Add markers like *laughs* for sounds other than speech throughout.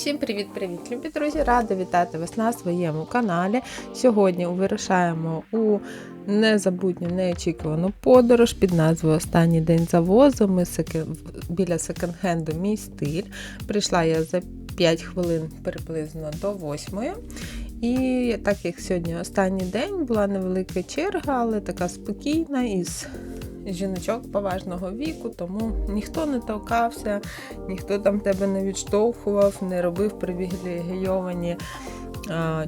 Всім привіт-привіт, любі друзі! Рада вітати вас на своєму каналі. Сьогодні вирушаємо у незабутню, неочікувану подорож під назвою Останній день завозу. Ми секе- біля секонд-хенду мій стиль. Прийшла я за 5 хвилин приблизно до 8. І так як сьогодні останній день була невелика черга, але така спокійна із жіночок поважного віку, тому ніхто не толкався, ніхто там тебе не відштовхував, не робив привілегійовані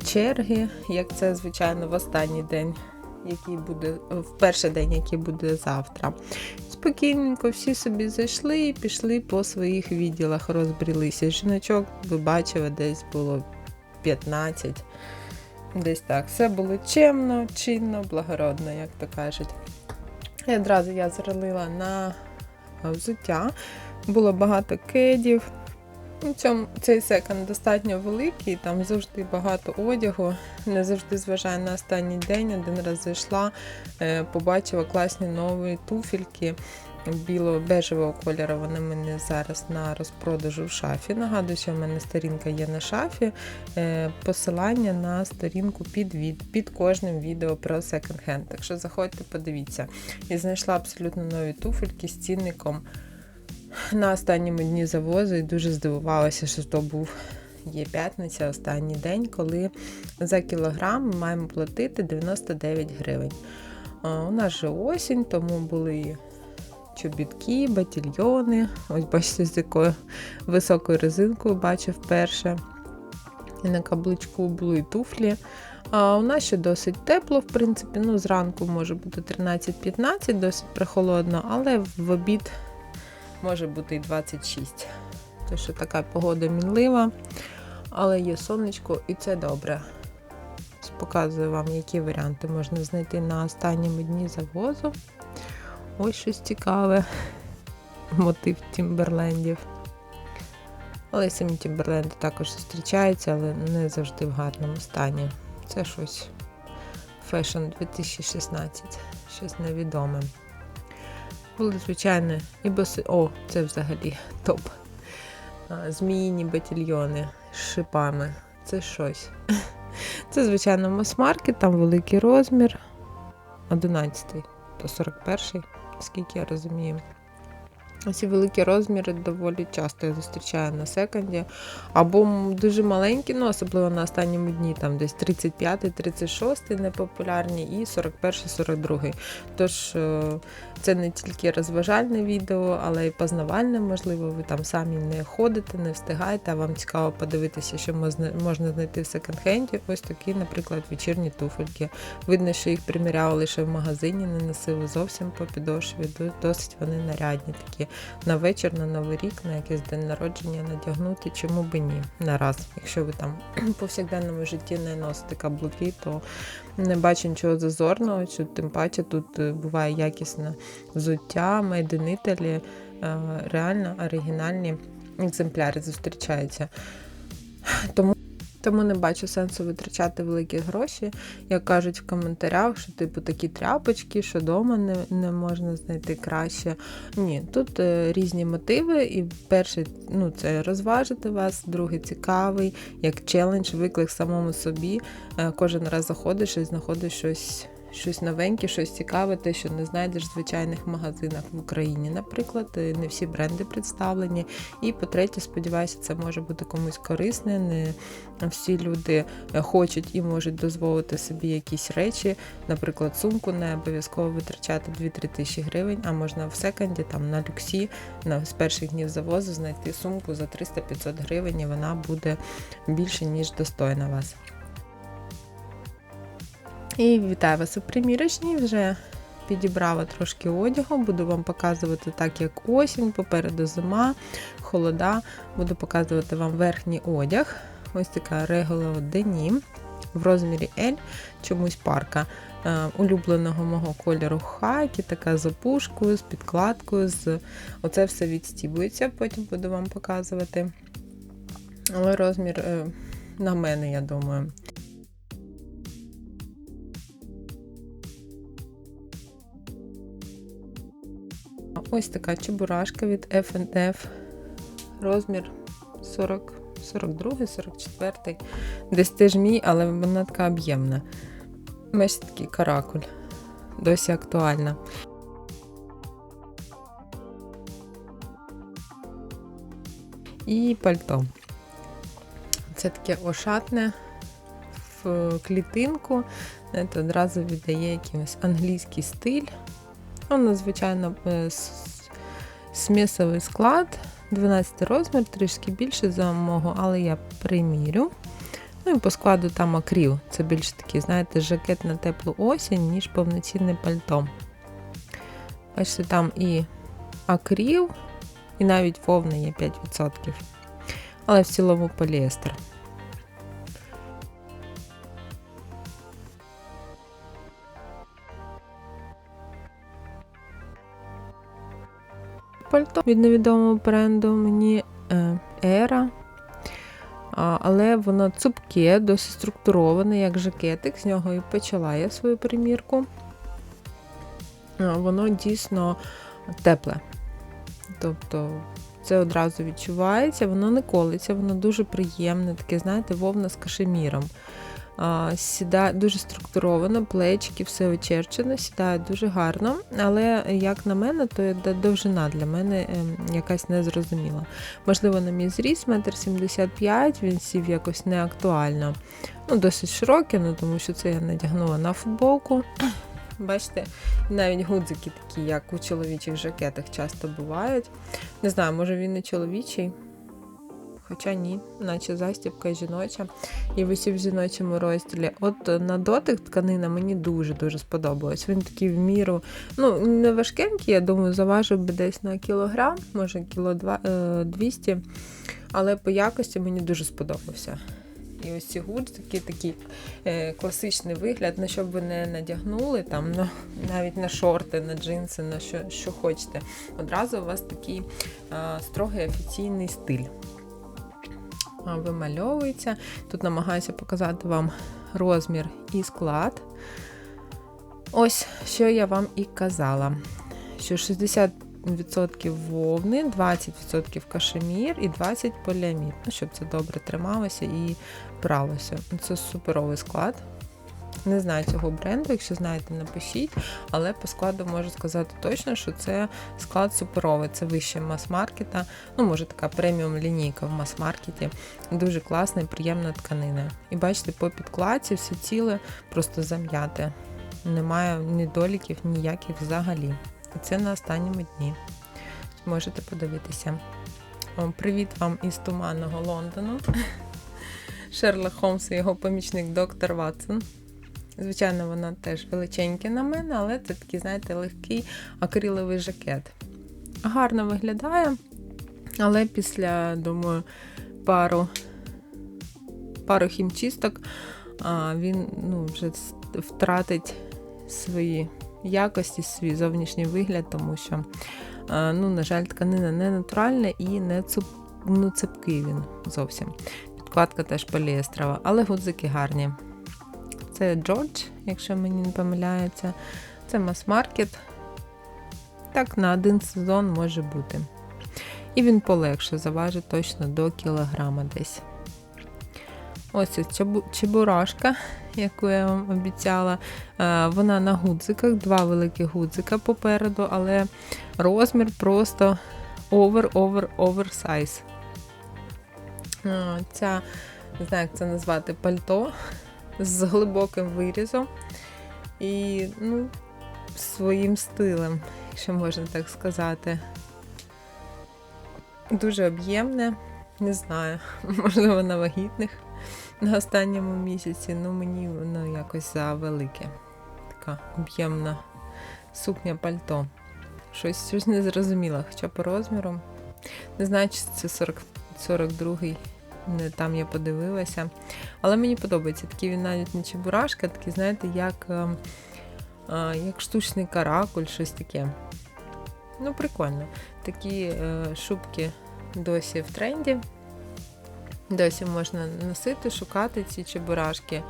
черги, як це, звичайно, в останній день, який буде, в перший день, який буде завтра. Спокійненько всі собі зайшли і пішли по своїх відділах, розбрілися. Жіночок, ви бачили, десь було 15. Десь так. Все було чемно, чинно, благородно, як то кажуть. І одразу я зролила на взуття. Було багато кедів. Цьому, цей секонд достатньо великий, там завжди багато одягу. Не завжди зважаю на останній день. Один раз зайшла, е, побачила класні нові туфельки біло-бежевого кольору. Вони в мене зараз на розпродажу в шафі. Нагадую, що в мене сторінка є на шафі. Е, Посилання на сторінку під, від, під кожним відео про секонд-хенд. Так що заходьте, подивіться. І знайшла абсолютно нові туфельки з цінником на останньому дні завозу і дуже здивувалася, що то був є п'ятниця, останній день, коли за кілограм маємо платити 99 гривень. У нас же осінь, тому були чобітки, батільйони. Ось бачите, з якою високою резинкою бачив вперше. І на каблучку були і туфлі. А у нас ще досить тепло, в принципі, ну, зранку може бути 13-15, досить прохолодно, але в обід може бути і 26. Тому що така погода мінлива, але є сонечко і це добре. Показую вам, які варіанти можна знайти на останньому дні завозу. Ось щось цікаве. Мотив Тімберлендів. Але самі Тімберленди також зустрічаються, але не завжди в гарному стані. Це щось Fashion 2016, щось невідоме. Були, звичайно, і боси. О, це взагалі топ. Зміїні батальйони з шипами. Це щось. Це, звичайно, мас-маркет, там великий розмір. 11 то 41 скільки я розумію. Ці великі розміри доволі часто я зустрічаю на секонді. Або дуже маленькі, ну особливо на останньому дні, там десь 35-36 непопулярні і 41-42. Тож е, це не тільки розважальне відео, але й познавальне, можливо, ви там самі не ходите, не встигаєте, а вам цікаво подивитися, що можна, знайти в секонд-хенді. Ось такі, наприклад, вечірні туфельки. Видно, що їх приміряли лише в магазині, не носили зовсім по підошві. Досить вони нарядні такі на вечір, на новий рік, на якийсь день народження надягнути, чому би ні. Нараз. Якщо ви там *clears throat* в повсякденному житті не носите каблуки, то не бачу нічого зазорного, що тим паче тут е, буває якісне взуття, майденителі, е, реально оригінальні екземпляри зустрічаються. Тому тому не бачу сенсу витрачати великі гроші, як кажуть в коментарях, що типу такі тряпочки, що вдома не, не можна знайти краще. Ні, тут е, різні мотиви, і перший ну, це розважити вас, другий цікавий, як челендж, виклик самому собі. Е, кожен раз заходиш і знаходиш щось. Щось новеньке, щось цікаве, те, що не знайдеш в звичайних магазинах в Україні. Наприклад, е, не всі бренди представлені. І по-третє, сподіваюся, це може бути комусь корисне. Не всі люди е, хочуть і можуть дозволити собі якісь речі. Наприклад, сумку не обов'язково витрачати 2-3 тисячі гривень, а можна в секонді, там на люксі, на з перших днів завозу знайти сумку за 300-500 гривень, і вона буде більше, ніж достойна вас. І вітаю вас у примірочній. Вже підібрала трошки одягу, буду вам показувати так, як осінь, попереду зима, холода. Буду показувати вам верхній одяг. Ось така регулова денім в розмірі L, чомусь парка. Е, Улюбленого мого кольору хайки, така з опушкою, з підкладкою. З... Оце все відстібується, потім буду вам показувати. Але розмір е, на мене, я думаю. Ось така чебурашка від F&F. Розмір 40 42, 44. Десь теж мій, але вона така об'ємна. Бачите, такий каракуль. Досі актуальна. І пальто. Це таке ошатне в клітинку. Знаєте, одразу віддає якийсь англійський стиль. Воно, звичайно, е, смісовий склад, 12 розмір, трішки більше за мого, але я примірю. Ну і по складу там акріл. Це більш такий, знаєте, жакет на теплу осінь, ніж повноцінне пальто. Бачите, там і акріл, і навіть вовна є 5%. Але в цілому поліестер. Пальто від невідомого бренду мені е, Era. Але воно цупке, досить структуроване, як жакетик. З нього і почала я свою примірку. Воно дійсно тепле. Тобто це одразу відчувається, воно не колиться, воно дуже приємне, таке, знаєте, вовна з кашеміром. Сідає дуже структуровано, плечики, все очерчено, сідає дуже гарно. Але, як на мене, то довжина для мене ем, якась незрозуміла. Можливо, на мій зріст, метр 75, він сів якось неактуально. Ну, досить широкий, ну, тому що це я надягнула на футболку. *clears throat* Бачите, навіть гудзики такі, як у чоловічих жакетах, часто бувають. Не знаю, може він і чоловічий. Хоча ні, наче застібка жіноча і висів в жіночому розділі. От е, на дотик тканина мені дуже-дуже сподобалась. Він такий в міру, ну, не важкенький, я думаю, заважив би десь на кілограм, може кіло два, е, 200, але по якості мені дуже сподобався. І ось ці гудзики, такий е, класичний вигляд, на що б ви не надягнули, там, ну, навіть на шорти, на джинси, на що, що хочете. Одразу у вас такий е, строгий офіційний стиль вимальовується. Тут намагаюся показати вам розмір і склад. Ось, що я вам і казала. Що 60% вовни, 20% кашемір і 20% поліамід. Ну, щоб це добре трималося і пралося. Це суперовий склад. Не знаю цього бренду, якщо знаєте, напишіть. Але по складу можу сказати точно, що це склад суперовий. Це вище мас-маркета. Ну, може, така преміум лінійка в мас-маркеті. Дуже класна і приємна тканина. І бачите, по підкладці все ціле просто зам'яте. Немає недоліків ніяких взагалі. І це на останньому дні. Можете подивитися. Привіт вам із туманного Лондону. *laughs* Шерлок Холмс і його помічник доктор Ватсон. Звичайно, вона теж величенька на мене, але це такий, знаєте, легкий акриловий жакет. Гарно виглядає, але після, думаю, пару, пару хімчисток він ну, вже втратить свої якості, свій зовнішній вигляд, тому що, ну, на жаль, тканина не натуральна і не цуп, ну, цепкий він зовсім. Підкладка теж поліестрова, але гудзики гарні. Це Джордж, якщо мені не помиляється. Це мас-маркет. Так, на один сезон може бути. І він полегше, заважить точно до кілограма десь. Ось чебурашка, яку я вам обіцяла. Вона на гудзиках, два великі гудзика попереду, але розмір просто. Е, Ця, не знаю, як це назвати, пальто з глибоким вирізом і ну, своїм стилем, якщо можна так сказати. Дуже об'ємне, не знаю, *laughs* можливо, на вагітних на останньому місяці, ну мені воно якось завелике. Така об'ємна сукня пальто. Щось, щось не зрозуміла, хоча по розміру. Не знаю, чи це 40, 42-й не там я подивилася. Але мені подобається. Такий він навіть не чебурашка, такий, знаєте, як, е, е, як штучний каракуль, щось таке. Ну, прикольно. Такі е, шубки досі в тренді. Досі можна носити, шукати ці чебурашки.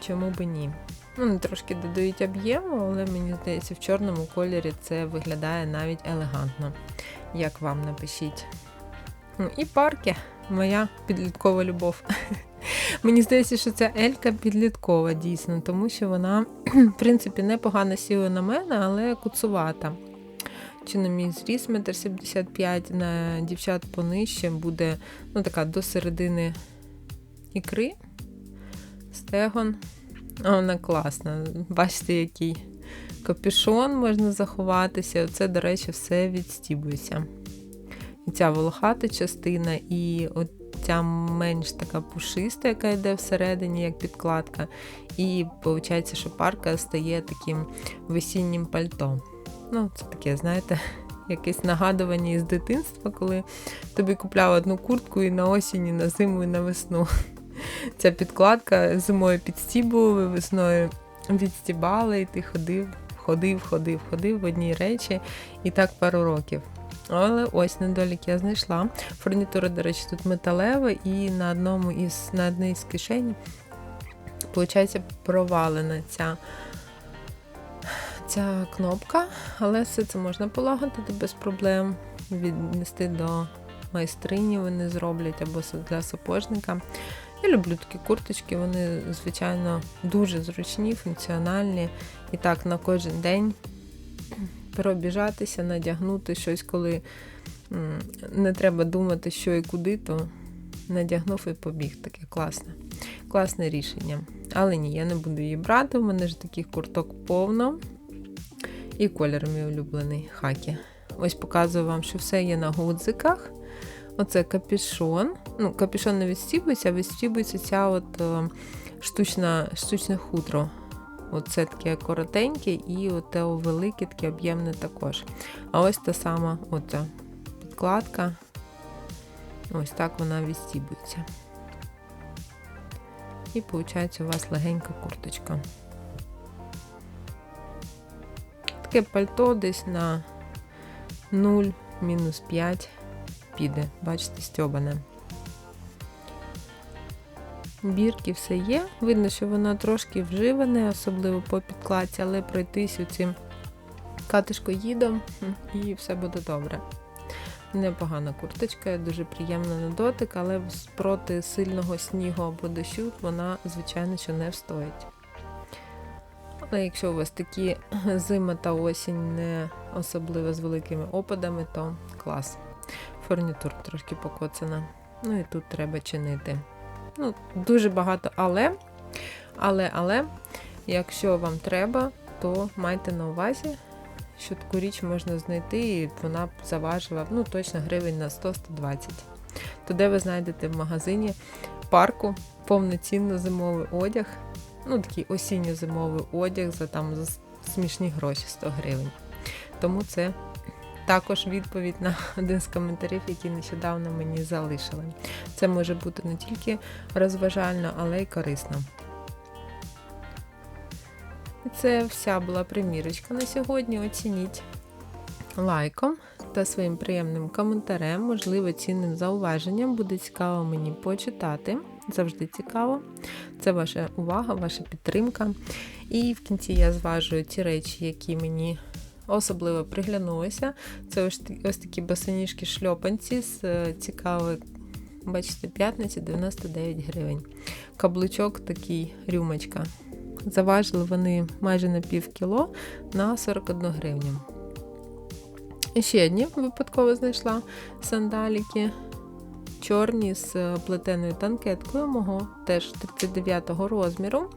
Чому би ні? Ну, трошки додають об'єму, але мені здається, в чорному кольорі це виглядає навіть елегантно. Як вам напишіть. Ну, і парки. Моя підліткова любов. *laughs* Мені здається, що ця Елька підліткова дійсно, тому що вона, *clears throat* в принципі, непогано сіла на мене, але куцувата. Чи на мій зріс 1,75 м, на дівчат понижче буде ну, така до середини ікри, стегон. А вона класна. Бачите, який капюшон можна заховатися. Оце, до речі, все відстібується. Ця волохата частина, і от ця менш така пушиста, яка йде всередині, як підкладка. І виходить, що парка стає таким весіннім пальто. Ну, це таке, знаєте, *laughs* якесь нагадування із дитинства, коли тобі купляв одну куртку і на осінь, і на зиму, і на весну. *laughs* Ця підкладка зимою підстібували, весною відстібали, і ти ходив, ходив, ходив, ходив в одній речі, і так пару років. Але ось недолік я знайшла. Фурнітура, до речі, тут металева, і на одному із на одній з кишень, виходить, провалена ця ця кнопка, але все це можна полагодити без проблем, віднести до майстрині, вони зроблять або для сапожника. Я люблю такі курточки, вони, звичайно, дуже зручні, функціональні. І так на кожен день пробіжатися, надягнути щось, коли не треба думати, що і куди, то надягнув і побіг. Таке класне. Класне рішення. Але ні, я не буду її брати, у мене ж таких курток повно. І колір мій улюблений хакі. Ось показую вам, що все є на гудзиках. Оце капюшон. Ну, капюшон не відстібується, а відстібується ця от о, штучна, штучне хутро. Оце таке коротеньке і оте велике, таке об'ємне також. А ось та сама оця підкладка. Ось так вона відстібується. І виходить у вас легенька курточка. Таке пальто десь на 0-5 піде, бачите, стьобане. Бірки все є. Видно, що воно трошки вживане, особливо по підкладці, але пройтись цим катишкоїдом і все буде добре. Непогана курточка, дуже приємна на дотик, але проти сильного снігу або дощу вона, звичайно, що не встоїть. Але якщо у вас такі *clears throat* зима та осінь не особливо з великими опадами, то клас. Фурнітур трошки покоцана. Ну і тут треба чинити. Ну, Дуже багато, але, але, але, якщо вам треба, то майте на увазі, що таку річ можна знайти, і вона заважила ну, точно гривень на 100-120. То де ви знайдете в магазині парку повноцінно зимовий одяг, ну такий осінньо-зимовий одяг за там за смішні гроші 100 гривень. Тому це також відповідь на *laughs* один з коментарів, який нещодавно мені залишили. Це може бути не тільки розважально, але й корисно. Це вся була примірочка на сьогодні. Оцініть лайком та своїм приємним коментарем, можливо, цінним зауваженням. Буде цікаво мені почитати. Завжди цікаво. Це ваша увага, ваша підтримка. І в кінці я зважую ті речі, які мені особливо приглянулися. Це ось, ось такі басаніжки шльопанці з е, цікавої, бачите, п'ятниці 99 гривень. Каблучок такий рюмочка. Заважили вони майже на пів кіло на 41 гривню. І ще одні випадково знайшла сандаліки. Чорні з е, плетеною танкеткою мого теж 39 розміру.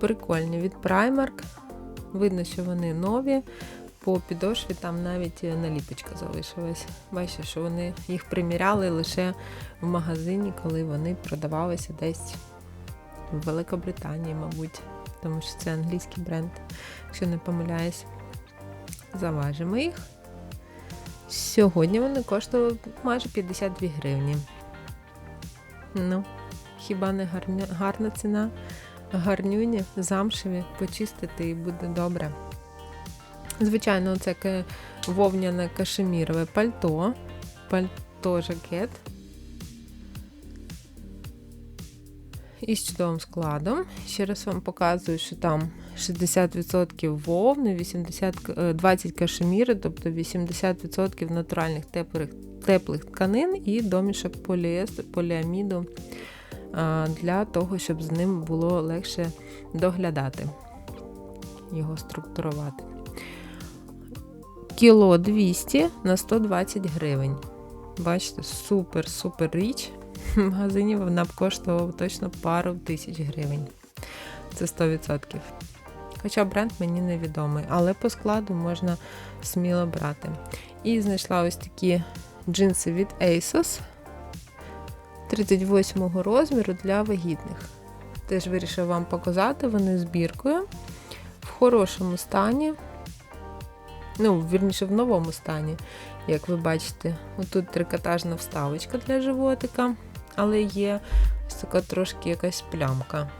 Прикольні від Primark. Видно, що вони нові. По підошві там навіть наліпочка залишилась. Бачите, що вони їх приміряли лише в магазині, коли вони продавалися десь в Великобританії, мабуть, тому що це англійський бренд, якщо не помиляюсь. Заважимо їх. Сьогодні вони коштували майже 52 гривні. Ну, хіба не гарна ціна? Гарнюні, замшеві, почистити і буде добре. Звичайно, це вовняне кашемірове пальто, пальто-жакет із чудовим складом. Ще раз вам показую, що там 60% вовни, 80, 20 кашеміри, тобто 80% натуральних теплих теплих тканин і домішок поліестер, поліаміду для того, щоб з ним було легше доглядати, його структурувати. Кіло 200 на 120 гривень. Бачите, супер-супер річ. *laughs* В магазині вона б коштувала точно пару тисяч гривень. Це 100%. Хоча бренд мені невідомий, але по складу можна сміло брати. І знайшла ось такі джинси від ASOS 38 розміру для вагітних. Теж вирішила вам показати, вони збіркою в хорошому стані. Ну, вірніше, в новому стані, як ви бачите. Отут трикотажна вставочка для животика, але є ось така трошки якась плямка.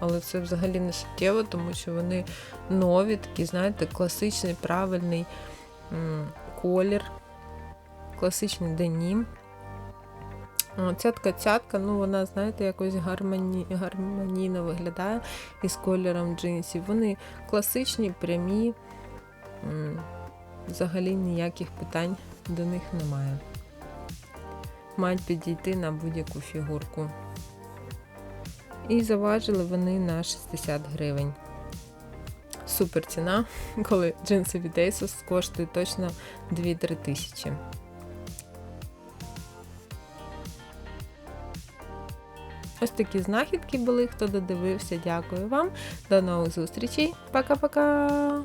Але це взагалі не суттєво, тому що вони нові, такі, знаєте, класичний, правильний колір, класичний денім. О, Цятка цятка, ну вона, знаєте, якось гармоні... гармонійно виглядає із кольором джинсів. Вони класичні, прямі, взагалі ніяких питань до них немає. Мають підійти на будь-яку фігурку. І заважили вони на 60 гривень. Супер ціна, коли джинси від ASOS коштують точно 2-3 тисячі. Ось такі знахідки були. Хто додивився, дякую вам. До нових зустрічей. Пока-пока!